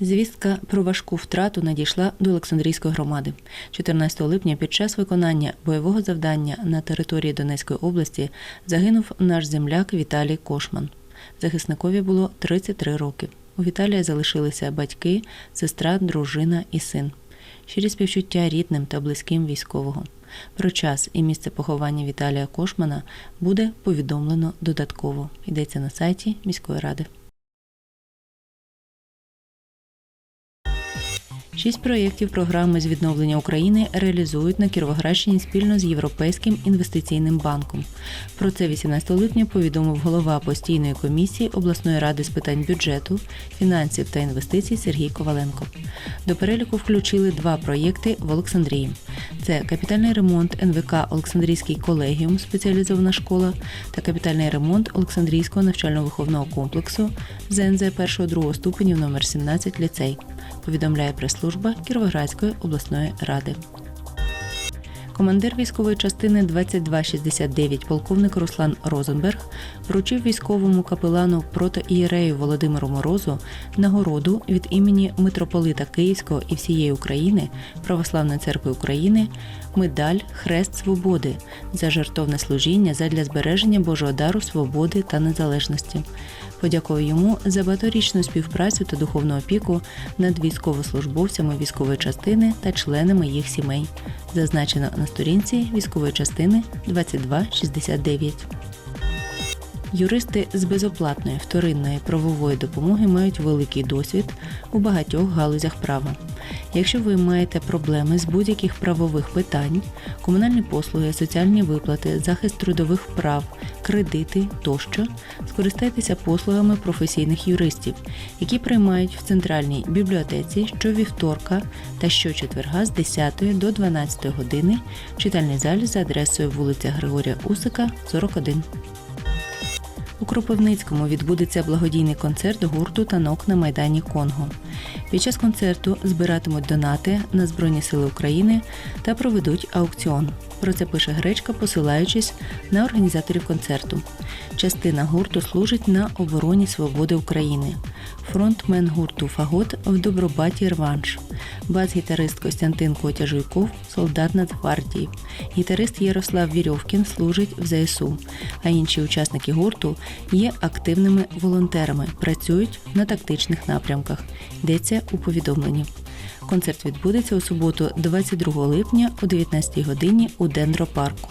Звістка про важку втрату надійшла до Олександрійської громади. 14 липня під час виконання бойового завдання на території Донецької області загинув наш земляк Віталій Кошман. Захисникові було 33 роки. У Віталія залишилися батьки, сестра, дружина і син. Щирі співчуття рідним та близьким військового. Про час і місце поховання Віталія Кошмана буде повідомлено додатково. Йдеться на сайті міської ради. Шість проєктів програми з відновлення України реалізують на Кіровоградщині спільно з Європейським інвестиційним банком. Про це 18 липня повідомив голова постійної комісії обласної ради з питань бюджету, фінансів та інвестицій Сергій Коваленко. До переліку включили два проєкти в Олександрії: це капітальний ремонт НВК Олександрійський колегіум, спеціалізована школа та капітальний ремонт Олександрійського навчально-виховного комплексу ЗНЗ 1-2 ступенів номер 17 ліцей повідомляє прес-служба Кіровоградської обласної ради. Командир військової частини 2269 полковник Руслан Розенберг вручив військовому капелану протоієрею Володимиру Морозу нагороду від імені митрополита Київського і всієї України Православної церкви України медаль Хрест Свободи за жертовне служіння задля збереження Божого дару свободи та незалежності. Подякував йому за багаторічну співпрацю та духовну опіку над військовослужбовцями військової частини та членами їх сімей. Зазначено на сторінці військової частини 2269. Юристи з безоплатної вторинної правової допомоги мають великий досвід у багатьох галузях права. Якщо ви маєте проблеми з будь-яких правових питань, комунальні послуги, соціальні виплати, захист трудових прав, кредити тощо, скористайтеся послугами професійних юристів, які приймають в центральній бібліотеці щовівторка та щочетверга з 10 до 12 години в читальній залі за адресою вулиця Григорія Усика, 41. У Кропивницькому відбудеться благодійний концерт гурту танок на майдані Конго. Під час концерту збиратимуть донати на Збройні Сили України та проведуть аукціон. Про це пише гречка, посилаючись на організаторів концерту. Частина гурту служить на обороні свободи України. Фронтмен гурту Фагот в Добробаті Рванш. Бас-гітарист Костянтин Котя Жуйков солдат Нацгвардії. Гітарист Ярослав Вірьовкін служить в ЗСУ, а інші учасники гурту є активними волонтерами, працюють на тактичних напрямках. Йдеться у повідомленні. Концерт відбудеться у суботу, 22 липня о 19 годині у Дендропарку.